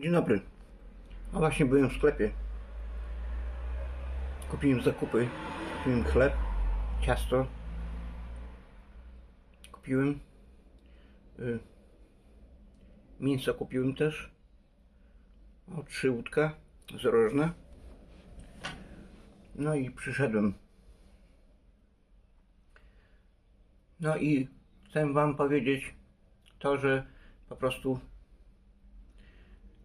Dzień dobry. A właśnie byłem w sklepie. Kupiłem zakupy. Kupiłem chleb, ciasto. Kupiłem y, mięso kupiłem też. O, trzy łódka zrożne. No i przyszedłem. No i chcę wam powiedzieć to, że po prostu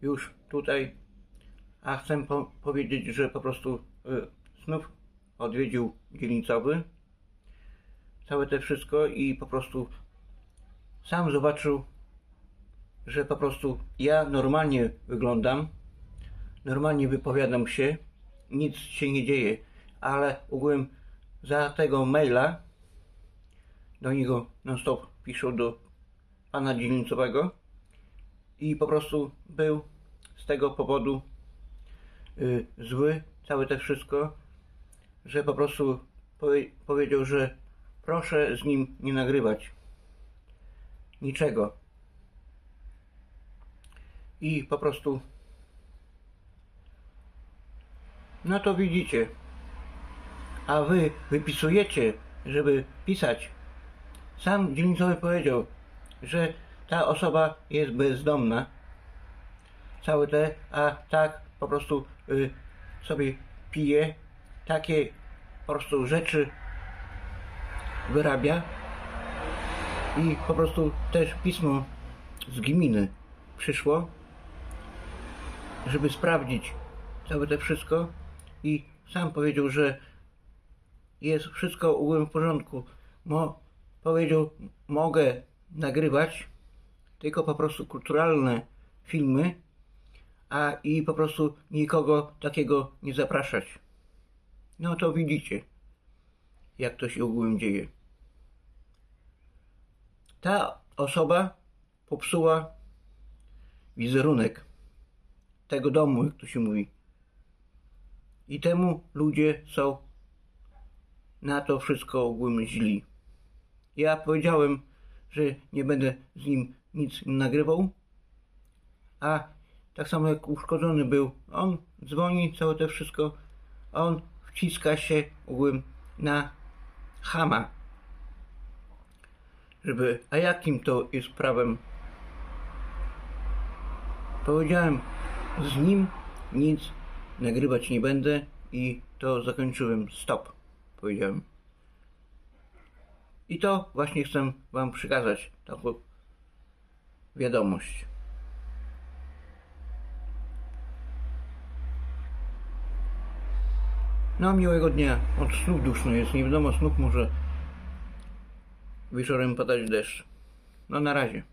już tutaj, a chcę po powiedzieć, że po prostu y, znów odwiedził dzielnicowy. Całe te wszystko i po prostu sam zobaczył, że po prostu ja normalnie wyglądam, normalnie wypowiadam się, nic się nie dzieje, ale ogółem za tego maila do niego non stop piszą do pana dzielnicowego i po prostu był z tego powodu y, zły, całe to wszystko, że po prostu powie, powiedział, że proszę z nim nie nagrywać niczego. I po prostu no to widzicie. A wy wypisujecie, żeby pisać. Sam dzielnicowy powiedział, że ta osoba jest bezdomna. Całe te, a tak po prostu y, sobie pije, takie po prostu rzeczy wyrabia i po prostu też pismo z gminy przyszło, żeby sprawdzić całe to wszystko i sam powiedział, że jest wszystko w porządku. Mo, powiedział, mogę nagrywać tylko po prostu kulturalne filmy, a i po prostu nikogo takiego nie zapraszać. No to widzicie, jak to się ogółem dzieje. Ta osoba popsuła wizerunek tego domu, jak to się mówi. I temu ludzie są na to wszystko ogólnie źli. Ja powiedziałem, że nie będę z nim nic nagrywał, a tak samo jak uszkodzony był, on dzwoni, całe to wszystko, on wciska się ogółem na chama. Żeby, a jakim to jest prawem? Powiedziałem, z nim nic nagrywać nie będę i to zakończyłem. Stop, powiedziałem. I to właśnie chcę Wam przekazać, taką wiadomość. No, miłego dnia. Od snów duszno jest. Nie wiadomo, snów może wieczorem padać deszcz. No, na razie.